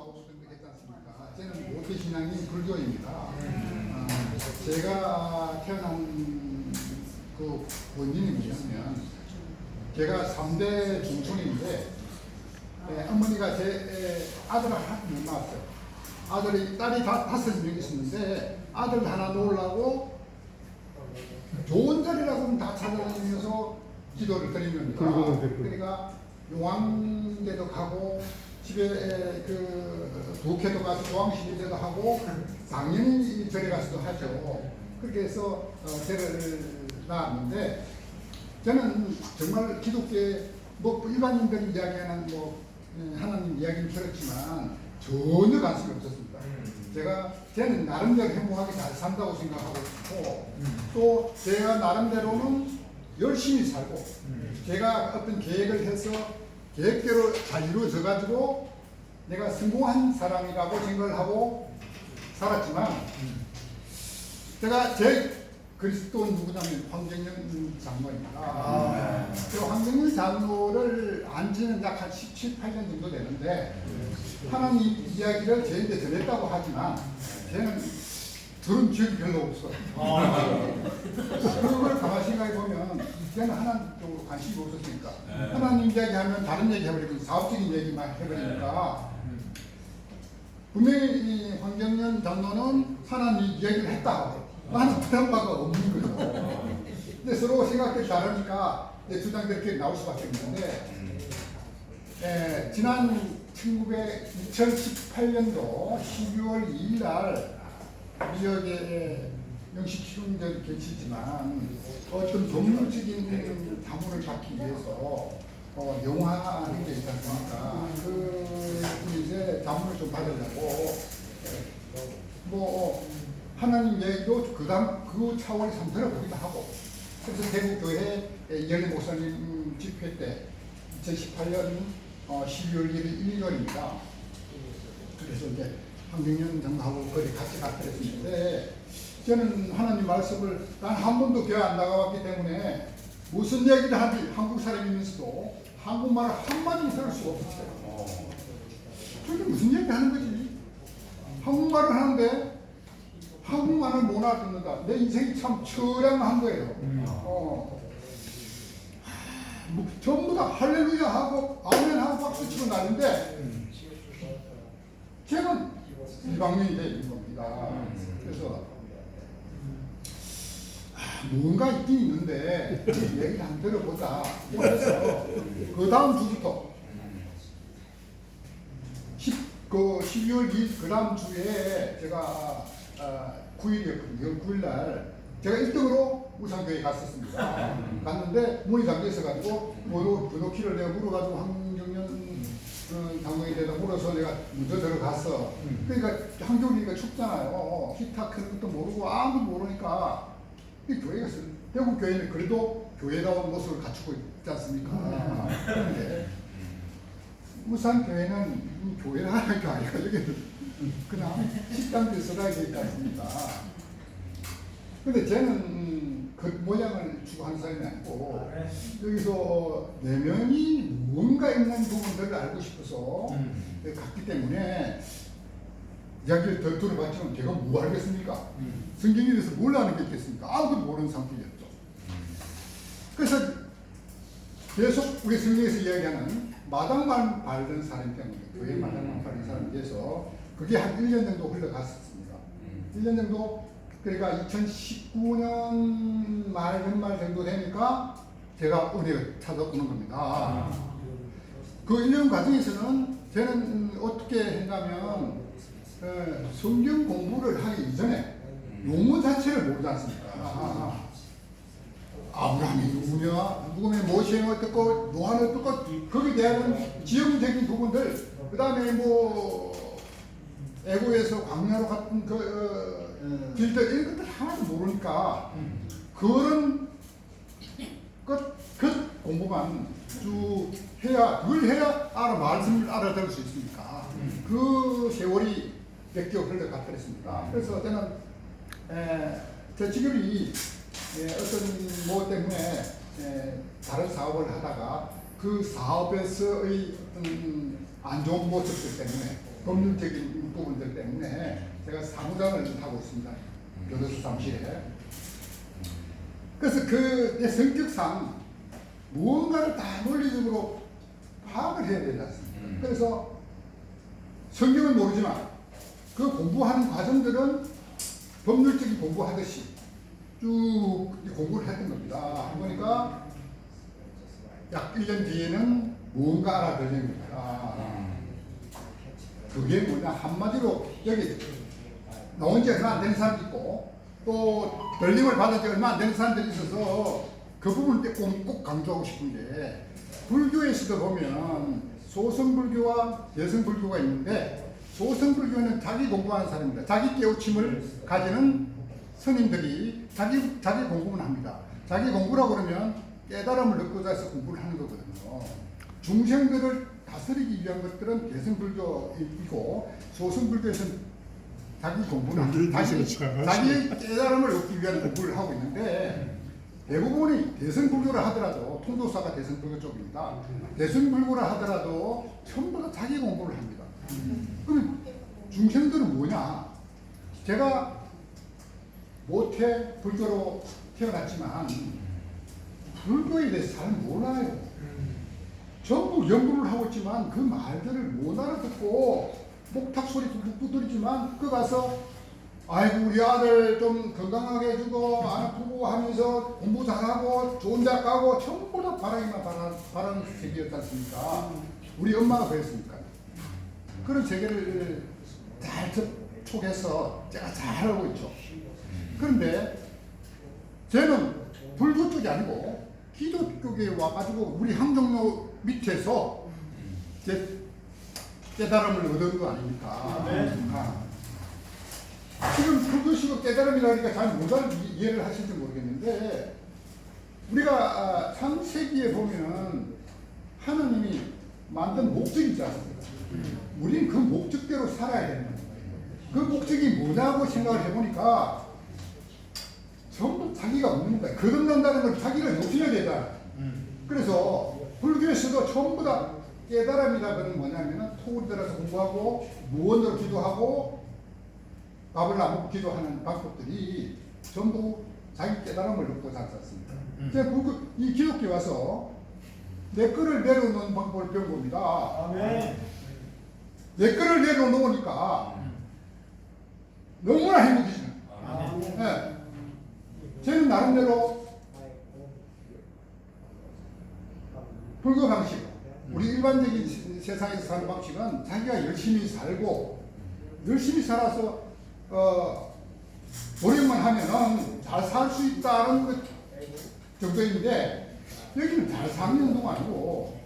나오시던데 했지 않습니까? 저는 모태 신앙인 불교입니다. 아, 제가 태어난 그 원인이 뭐냐면 제가 3대 중촌인데 예, 어머니가 제 에, 아들을 한못 낳았어요. 아들이 딸이 다 다섯 명 있었는데 아들 하나 놓으려고 좋은 자리라고는 다 찾아다니면서 기도를 됐군. 그러니까 용왕대도 가고 집에 그 부캐도 가서 조항시대도 하고 당연히 절에 가서도 하죠. 그렇게 해서 어, 절을 나왔는데 저는 정말 기독교에 뭐 일반인들이 이야기하는 뭐 음, 하나님 이야기는 들었지만 전혀 관심이 없었습니다. 제가 저는 나름대로 행복하게 잘 산다고 생각하고 있고 또 제가 나름대로는 열심히 살고 제가 어떤 계획을 해서 계획대로 잘 이루어져 가지고 내가 성공한 사람이라고 생각을 하고 살았지만 제가 제 그리스도는 누구냐면 황정영 장로입니다. 그 황정영 장로를 안 지는 약 한 17, 8년 정도 되는데 하나님 이야기를 저한테 전했다고 하지만 저는 들은 기억이 별로 없어요. 그걸 가만히 생각해 보면 저는 하나님 쪽으로 관심이 없었으니까. 하나님 이야기하면 다른 얘기 해버리고 사업적인 얘기만 해버리니까. 분명히 이 황정년 장로는 하나님 이야기를 했다. 나는 그런 바가 없는 거죠. 근데 서로 생각이 다르니까 내 주장들이 이렇게 나올 수밖에 없는데 에, 지난 1900, 2018년도 12월 2일 날 미역의 영식 희롱전 계시지만 어떤 전문적인 자문을 받기 위해서 어, 영화하는 게 있지 않습니까? 그 이제 자문을 좀 받으려고 에, 뭐 하나님 얘기도 그다음 그 차원에서 한번 들어보기도 하고 그래서 대구교회 이현희 목사님 집회 때 2018년 어, 12월 1일 일요일입니다. 그래서 이제 황경련 장로하고 거기 같이 갔다 그랬는데 저는 하나님 말씀을 난 한 번도 교회 안 나가봤기 때문에 무슨 얘기를 하든지 한국 사람이면서도 한국말을 한마디 쓸 수가 없었어요. 저게 무슨 얘기 하는 거지? 한국말을 하는데 한국말을 못 알아듣는다. 내 인생이 참 처량한 거예요. 어. 뭐 전부 다 할렐루야 하고 아멘 하고 박수 치고 나는데 걔는 일방면이 되는 겁니다. 그래서 아, 뭔가 있긴 있는데 그 얘기를 한 들어보자. 그래서 그 다음 주부터 10, 그 12월 2일 그 다음 주에 제가 아, 9일이었거든요. 9일 날 제가 1등으로 우상교회 갔었습니다. 갔는데 문이 잠겨 있어가지고 번호, 번호키를 내가 물어가지고 황정년 어, 당국에 대다 물어서 내가 먼저 들어갔어. 그러니까 한겨울이니까 춥잖아요. 기타 크는 것도 모르고 아무도 모르니까 이 교회가. 대구 교회는 그래도 교회다운 모습을 갖추고 있지 않습니까? 그런데 우산 교회는 교회라는 게 아니라 여기는 그냥 식당 비서가 있지 않습니까? 근데 쟤는 그 모양을 주고 하는 사람이 아니고 여기서 내면이 뭔가 있는 부분들을 알고 싶어서 갔기 때문에 이야기를 더 들어봤지만 제가 뭐 알겠습니까? 성경에 대해서 뭘 아는 게 있겠습니까? 아무도 모르는 상태였죠. 그래서 계속 우리 성경에서 이야기하는 마당만 밟는 사람 때문에 교회 마당만 밟는 사람에 대해서 그게 한 1년 정도 흘러갔었습니다. 1년 정도 그러니까 2019년 말 연말 정도 되니까 제가 은혜를 찾아오는 겁니다. 그 1년 과정에서는 저는 어떻게 했냐면 어, 성경 공부를 하기 이전에 용어 자체를 모르지 않습니까? 아브라함이 누구냐, 누구면 모세는 어떻고, 노아는 어떻고, 거기에 대한 지형적인 부분들, 그 다음에 뭐, 애고에서 광야로 갔던 그, 어, 길들, 이런 것들 하나도 모르니까, 그런 것, 그 공부만 쭉 해야, 그걸 해야 알아, 말씀을 알아들을 수 있으니까. 그 세월이 몇 개월 흘러갔더랬습니다. 그래서 저는, 에, 제 직업이 예, 어떤 뭐 때문에 예, 다른 사업을 하다가 그 사업에서의 어떤 안 좋은 모습들 때문에 법률적인 부분들 때문에 제가 사무장을 하고 있습니다. 교도소 사무실에. 그래서 그내 성격상 무언가를 다 논리적으로 파악을 해야 되지 않습니까? 음. 그래서 성경은 모르지만 그 공부하는 과정들은 법률적인 공부하듯이 쭉 공부를 했던 겁니다. 그러니까 약 1년 뒤에는 무언가 알아들는 겁니다. 그게 뭐냐 한마디로 여기 나온 지 얼마 안 되는 사람도 있고 또 들림을 받은 지 얼마 안 되는 사람들이 있어서 그 부분을 꼭, 꼭 강조하고 싶은 게 불교에서도 보면 소성불교와 여성불교가 있는데 소성불교는 자기 공부하는 사람입니다. 자기 깨우침을 가지는 스님들이 자기, 자기 공부만 합니다. 자기 공부라고 그러면 깨달음을 얻고자 해서 공부를 하는 거거든요. 중생들을 다스리기 위한 것들은 개성불교이고 소승불교에서는 자기 공부는 완전히 다시 자기 깨달음을 얻기 위한 공부를 하고 있는데 대부분이 대승불교를 하더라도 통도사가 대승불교 쪽입니다. 대승불교를 하더라도 전부 다 자기 공부를 합니다. 그러면 중생들은 뭐냐? 제가 모태 불교로 태어났지만 불교에 대해서 잘 몰라요. 전부 연구를 하고 있지만 그 말들을 못 알아듣고 목탁 소리 두드리지만 그 가서 아이고 우리 아들 좀 건강하게 해주고 안 아프고 하면서 공부 잘하고 좋은 대학 가고 전부 다 바라기만 바라, 바라는 세계였지 않습니까? 우리 엄마가 그랬으니까 그런 세계를 잘 접촉해서 제가 잘 알고 있죠. 그런데 저는 불교 쪽이 아니고 기도 쪽에 와가지고 우리 항정로 밑에서 제 깨달음을 얻은 거 아닙니까? 아. 지금 불교식으로 깨달음이라니까 잘 못 이해를 하실지 모르겠는데 우리가 아, 창세기에 보면 하나님이 만든 목적이 있지 않습니까? 우리는 그 목적대로 살아야 되는 거예요. 그 목적이 뭐냐고 생각을 해보니까 전부 자기가 없는 거야. 거듭난다는 건 자기가 욕심을 내다. 그래서 불교에서도 전부 다 깨달음이라는 뭐냐면은 토굴 들어서 공부하고 무언으로 기도하고 밥을 안 먹고 기도하는 방법들이 전부 자기 깨달음을 얻고 살았습니다. 제가 불교, 이 기독교에 와서 내 거를 내려놓는 방법을 배운 겁니다. 아멘. 내 거를 내려놓으니까 너무나 행복해지는 아멘. 네. 저는 나름대로 불교 방식, 일반적인 세- 세상에서 사는 방식은 자기가 열심히 살고 열심히 살아서 어, 노력만 하면은 잘 살 수 있다는 것 정도인데 여기는 잘 사는 정도가 아니고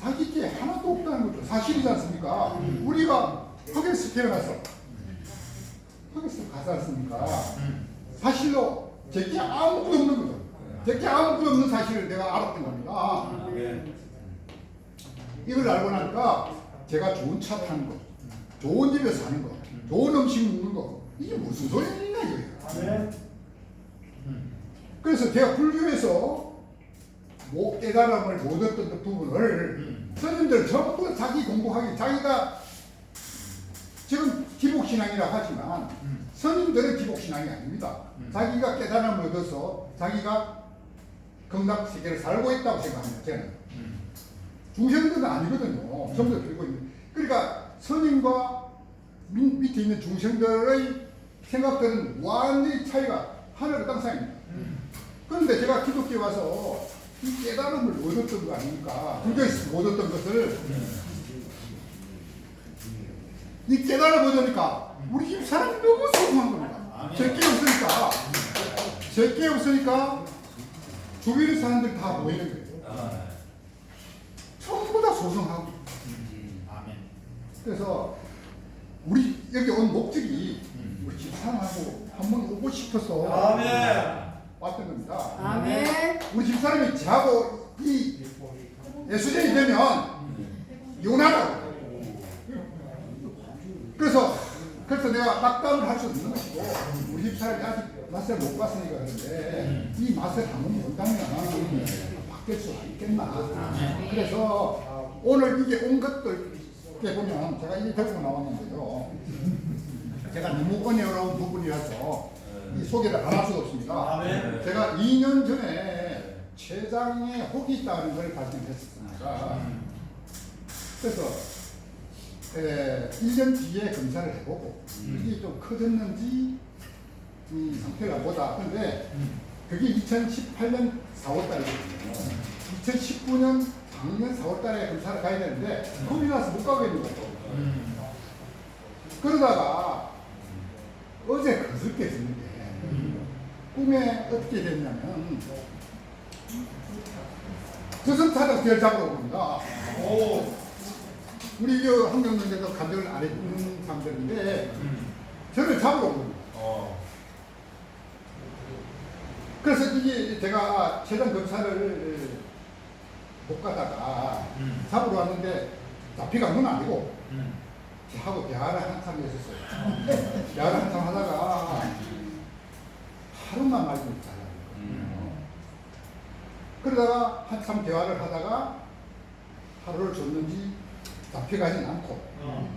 자기 게 하나도 없다는 거죠. 사실이지 않습니까? 우리가 흑에서 태어나서 흑에서 가지 않습니까? 사실로 제게 아무것도 없는 거죠. 제게 아무것도 없는 사실을 내가 알았던 겁니다. 이걸 알고 나니까 제가 좋은 차 타는 거, 좋은 집에 사는 거, 좋은 음식 먹는 거, 이게 무슨 소리냐 이거예요. 아멘. 그래서 제가 불교에서 못 깨달음을 못 얻던 그 부분을 스님들 전부 다 자기 공부하기, 자기가 지금 기복신앙이라 하지만 스님들은 기복신앙이 아닙니다. 자기가 깨달음을 얻어서 자기가 극락 세계를 살고 있다고 생각합니다. 저는. 중생들은 아니거든요. 다 들고 있는. 그러니까 밑, 밑에 있는 중생들의 생각들은 완전히 차이가 하늘과 땅 사이입니다. 그런데 제가 기독교에 와서 이 깨달음을 얻었던 거 아닙니까? 불교에서 못 얻었던 것을 이 깨달음 얻으니까 우리 집 사람이 너무 소중한 겁니다. 제게 없으니까 제게 없으니까 주변의 사람들이 다 모이는 거예요. 전부 다 소중하고 아멘. 그래서 우리 여기 온 목적이 우리 집 사람하고 한번 오고 싶어서 아멘. 왔던 겁니다. 아멘. 우리 집사람이 저하고 이 예수쟁이 되면 이혼하라고. 그래서 그래서 내가 낙담을 할 수 없는 것이고 우리 집사람이 아직 맛을 못 봤으니까 그런데 이 맛을 한번 본다면 바뀔 수 있겠나. 그래서 오늘 이게 온 것들 이렇게 보면 제가 이 들고 나왔는데요. 제가 너무 어려운 부분이라서 이 소개를 안 할 수가 없습니다. 아멘. 제가 2년 전에 췌장에 혹이 있다는 걸 발견했습니다. 그래서 에, 1년 뒤에 검사를 해보고 이게 좀 커졌는지 이 상태가 보다. 근데 그게 2018년 4월달이거든요. 2019년 작년 4월달에 검사를 가야 되는데 겁이 나서 못 가고 있는 거죠. 그러다가 어제 그저께 했는데 꿈에 어떻게 됐냐면 저승사자 별 잡으러 옵니다. 오. 우리 저 환경문제도 감정을 안 해주는 사람들인데 저를 잡으러. 어. 그래서 이게 제가 최장 검사를 못 가다가 음. 잡으러 왔는데 잡히간 건 아니고 음. 하고 대화를 한참 했었어요. 대화를 한참 하다가 하루만 말고 있잖아요. 음. 그러다가 한참 대화를 하다가 하루를 줬는지 잡혀가진 않고 어.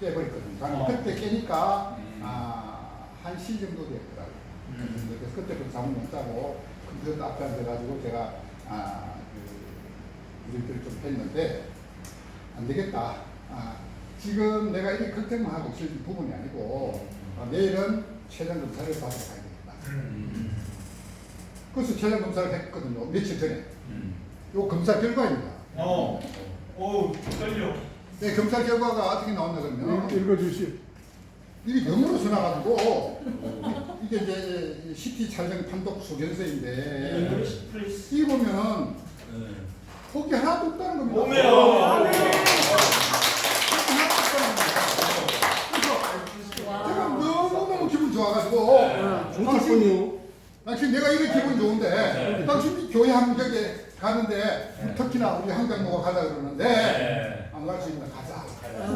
깨버렸거든요. 어. 그때 깨니까 음. 아, 한 시 정도 되더라고요. 음. 그래서 그때부터 잠을 못 자고 컴퓨터 앞에 앉아가지고 제가 아, 그, 일들을 좀 했는데 안 되겠다. 아, 지금 내가 이렇게 걱정만 하고 있을 부분이 아니고 아, 내일은 최장 검사를 받으러 가야 되겠다. 음. 그래서 최장 검사를 했거든요. 며칠 전에. 음. 요 검사 결과입니다. 어. 오, 떨려. 네, 검사 결과가 어떻게 나왔냐 그러면 읽어주시오. 이게 영어로 써놔가지고 이게 이제 CT 촬영 판독 소견서인데 English, please. 이 보면 폭이 하나도 없다는 겁니다. 오메요. 제가 너무너무 기분 좋아가지고 좋겠군요. 당신 내가 이렇게 기분 좋은데 당신이 교회 한 격에 가는데 특히나 우리 한강모가 가자 그러는데 네. 안갈 수 있는 가자.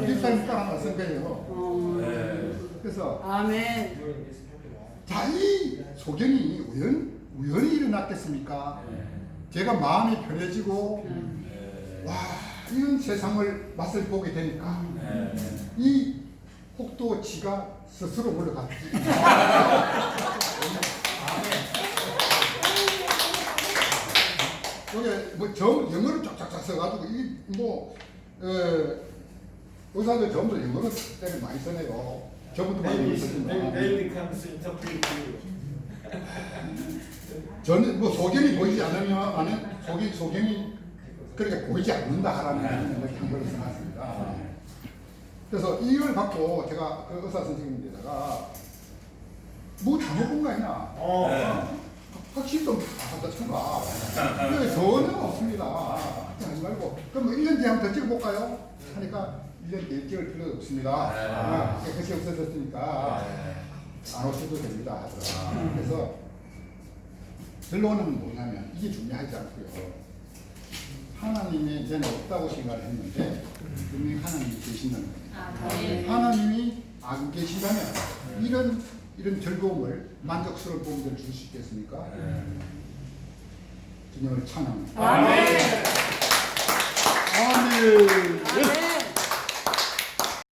집사님 따라 나선 거예요. 어, 그래서 아멘. 자, 이 소견이 우연, 우연히 일어났겠습니까? 제가 마음이 편해지고, 와, 이런 세상을 맛을 보게 되니까, 이 혹도 지가 스스로 올라갔지. 여기 뭐 정, 영어를 쫙쫙쫙 써가지고, 이 뭐, 어, 의사들 전부 다 영어를 때를 많이 쓰네요. 저부터 많이 쓰지만. 저는 뭐 소견이 보이지 않으면 나는 소견 소견이 그렇게 보이지 않는다라는 이렇게 한 걸로 써놨습니다. 그래서 이걸 갖고 제가 그 의사 선생님에다가 뭐 잘못 본 거 아니냐 어. 확실히 좀 하다 쳐봐. 근데 전혀 없습니다. 하지 말고 그럼 뭐 1년 뒤에 한 번 더 찍어볼까요? 하니까 1년 뒤에 찍을 필요도 없습니다. 아, 깨끗이 없어졌으니까 안 오셔도 됩니다. 그래서 결론은 뭐냐면 이게 중요하지 않고요. 하나님이 이제는 없다고 생각을 했는데 분명히 하나님이 계신다는 거예요. 하나님이 안 계시다면 이런 이런 즐거움을 만족스러운 부분을 줄 수 있겠습니까? 주님을 찬양합니다. 아멘. 아멘. 아멘.